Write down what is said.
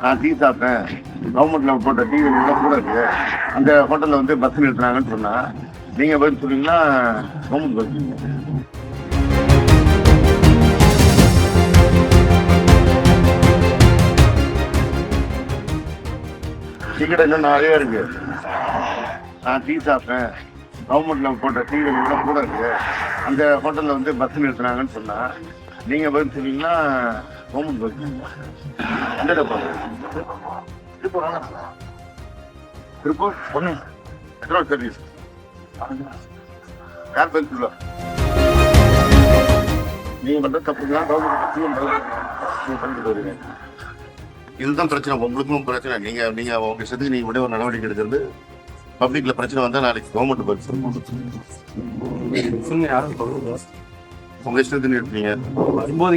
நான் டீ சாப்பிட்டேன். கவர்மெண்ட்டில் போட்ட டீ எல்லாம் கூட இருக்கு. அந்த ஹோட்டலில் வந்து பஸ் நிறுத்தினாங்கன்னு சொன்னால் நீங்கள் பதில் சொன்னீங்கன்னா கவர்மெண்ட் பதில் டிக்கெட் இன்னும் நிறைய இருக்கு. நான் டீ சாப்பிட்டேன். கவர்மெண்ட்ல போட்ட டீ கூட கூட இருக்கு அந்த ஹோட்டல்ல வந்து பஸ் நிறுத்தினாங்கன்னு சொன்னா நீங்க பதில் சொன்னீங்கன்னா கவர்மெண்ட் பஸ் எந்த டப்பா திருப்பூர் திருப்பூர்? பொண்ணு எத்தனை சர்வீஸ் யார் பதில் சொல்லுவா? நீங்க பண்ற தப்புங்களா கவர்மெண்ட் பண்ணிட்டு வருவீங்க இதுதான் பிரச்சனை. உங்களுக்கும் பிரச்சனை. நீங்க நீங்க உங்க இஷ்டத்துக்கு நீங்க விட ஒரு நடவடிக்கை எடுக்கிறது பப்ளிக்ல பிரச்சனை வந்தா நாளைக்கு கவர்மெண்ட் பதில் சொல்லுங்க உங்க இஷ்டத்துக்கு எடுப்பீங்க வரும்போது